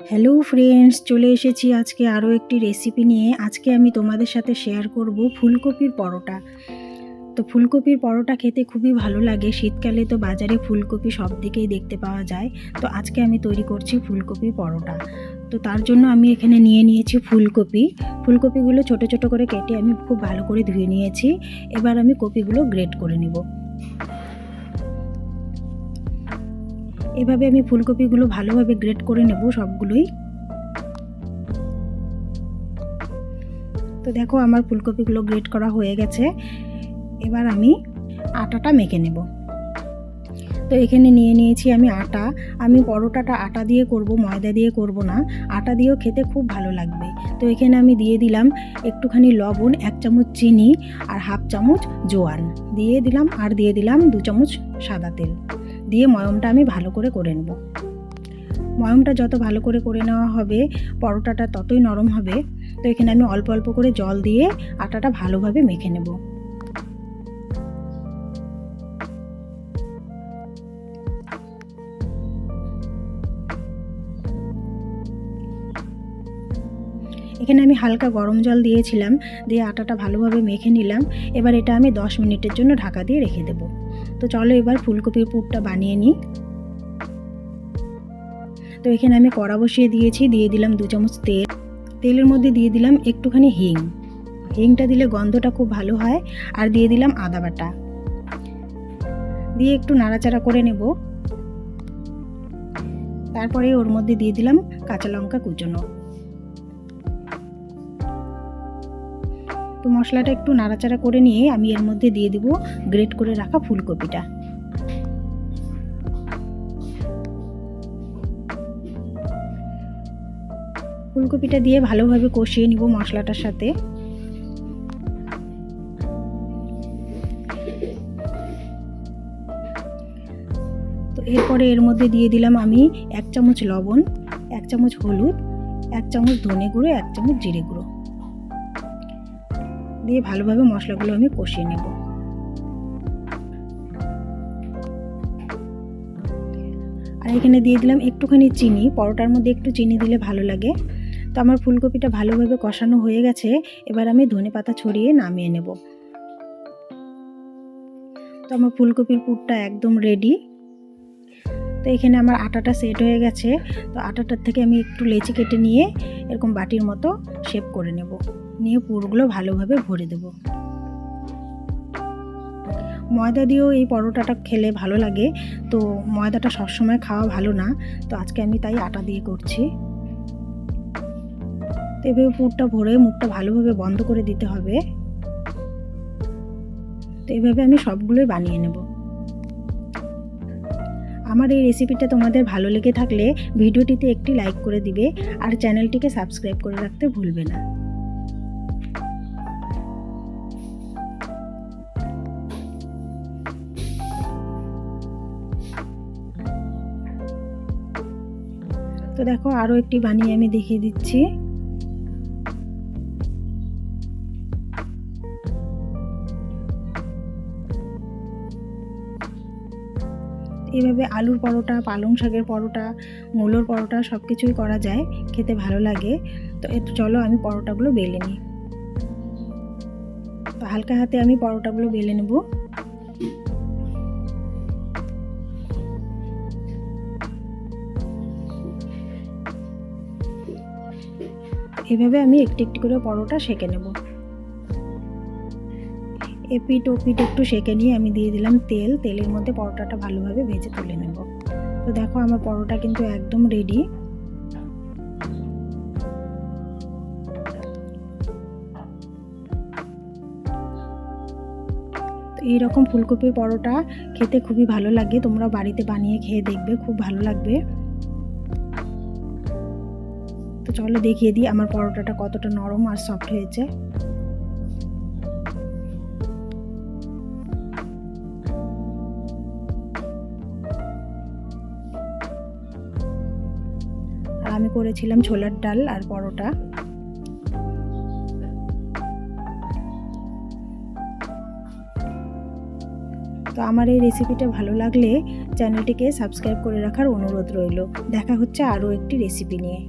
Hello friends চলে এসেছি আজকে আরও একটি রেসিপি নিয়ে। আজকে আমি তোমাদের সাথে শেয়ার করব ফুলকপির পরোটা। তো ফুলকপির পরোটা খেতে খুবই ভালো লাগে। শীতকালে তো বাজারে ফুলকপি সব দিকেই দেখতে পাওয়া যায়। তো আজকে আমি তৈরি করছি ফুলকপির পরোটা। তো তার জন্য আমি এখানে নিয়ে নিয়েছি ফুলকপি। ফুলকপিগুলো ছোট ছোট করে কেটে আমি খুব ভালো করে ধুয়ে নিয়েছি। এবার আমি কপিগুলো গ্রেট করে নিব। এভাবে আমি ফুলকপিগুলো ভালোভাবে গ্রেট করে নেব সবগুলোই। তো দেখো আমার ফুলকপিগুলো গ্রেট করা হয়ে গেছে। এবার আমি আটাটা মেখে নেব। তো এখানে নিয়ে নিয়েছি আমি আটা। আমি পরোটাটা আটা দিয়ে করব, ময়দা দিয়ে করব না। আটা দিয়েও খেতে খুব ভালো লাগবে। তো এখানে আমি দিয়ে দিলাম একটুখানি লবণ, এক চামচ চিনি আর হাফ চামচ জোয়ান। দিয়ে দিলাম আর দিয়ে দিলাম দু চামচ সাদা তেল। দিয়ে ময়মটা আমি ভালো করে করে নেব। ময়মটা যত ভালো করে করে নেওয়া হবে, পরোটাটা ততই নরম হবে। তো এখানে আমি অল্প অল্প করে জল দিয়ে আটাটা ভালোভাবে মেখে নেব। এখানে আমি হালকা গরম জল দিয়েছিলাম, দিয়ে আটাটা ভালোভাবে মেখে নিলাম। এবার এটা আমি 10 মিনিটের জন্য ঢাকা দিয়ে রেখে দেব। তো চলো এবার ফুলকপির পুরটা বানিয়ে নিই। তো এখানে আমি কড়া বসিয়ে দিয়েছি, দিয়ে দিলাম দু চামচ তেল। তেলের মধ্যে দিয়ে দিলাম একটুখানি হিং। হিংটা দিলে গন্ধটা খুব ভালো হয়, আর দিয়ে দিলাম আদা বাটা। দিয়ে একটু নাড়াচাড়া করে নেব। তারপরে ওর মধ্যে দিয়ে দিলাম কাঁচা লঙ্কা কুচনো। তো মশলাটা একটু নাড়াচাড়া করে নিয়ে আমি এর মধ্যে দিয়ে দিব গ্রেট করে রাখা ফুলকপিটা। ফুলকপিটা দিয়ে ভালোভাবে কষিয়ে নিব মশলাটার সাথে। তো এরপরে এর মধ্যে দিয়ে দিলাম আমি এক চামচ লবণ, এক চামচ হলুদ, এক চামচ ধনে গুঁড়ো, এক চামচ জিরে গুঁড়ো। দিয়ে ভালোভাবে মশলাগুলো আমি কষিয়ে নেব। আর এখানে দিয়ে দিলাম একটুখানি চিনি, পরোটার মধ্যে একটু চিনি দিলে ভালো লাগে। তো আমার ফুলকপিটা ভালোভাবে কষানো হয়ে গেছে, এবার আমি ধনে পাতা ছড়িয়ে নামিয়ে নেব। তো আমার ফুলকপির পুরটা একদম রেডি তো এখানে আমার আটাটা সেট হয়ে গেছে। তো আটাটার থেকে আমি একটু লেচি কেটে নিয়ে এরকম বাটির মতো শেপ করে নেব। নিয়ে পুরগুলো ভালোভাবে ভরে দেব। ময়দা দিয়েও এই পরোটাটা খেলে ভালো লাগে। তো ময়দাটা সবসময় খাওয়া ভালো না। তো আজকে আমি তাই আটা দিয়ে করছি। তো এভাবে পুরটা ভরে মুখটা ভালোভাবে বন্ধ করে দিতে হবে। তো এভাবে আমি সবগুলোই বানিয়ে নেব। আমার এই রেসিপিটা তোমাদের ভালো লেগে থাকলে ভিডিওটিতে একটি লাইক করে দিবে আর চ্যানেলটিকে সাবস্ক্রাইব করে রাখতে ভুলবে না। তো দেখো আরও একটি বানিয়ে আমি দেখিয়ে দিচ্ছি। এইভাবে আলুর পরোটা, পালং শাকের পরোটা, মূলোর পরোটা সব কিছুই করা যায়, খেতে ভালো লাগে। তো একটু চলো আমি পরোটাগুলো বেলে নিই। তো হালকা হাতে আমি পরোটাগুলো বেলে নেব। এভাবে আমি একটি একটি করে পরোটা সেঁকে নেব। এপিট ওপিট একটু সেঁকে নিয়ে আমি দিয়ে দিলাম তেল। তেলের মধ্যে পরোটাটা ভালোভাবে ভেজে তুলে নেব। তো দেখো আমার পরোটা কিন্তু একদম রেডি এইরকম ফুলকপির পরোটা খেতে খুবই ভালো লাগে। তোমরা বাড়িতে বানিয়ে খেয়ে দেখবে, খুব ভালো লাগবে। তো চলো দেখিয়ে দিই আমার পরোটাটা কতটা নরম আর সফট হয়েছে। আমি করেছিলাম ছোলার ডাল আর পরোটা। তো আমার এই রেসিপিটা ভালো লাগলে চ্যানেলটিকে সাবস্ক্রাইব করে রাখার অনুরোধ রইল। দেখা হচ্ছে আরও একটি রেসিপি নিয়ে।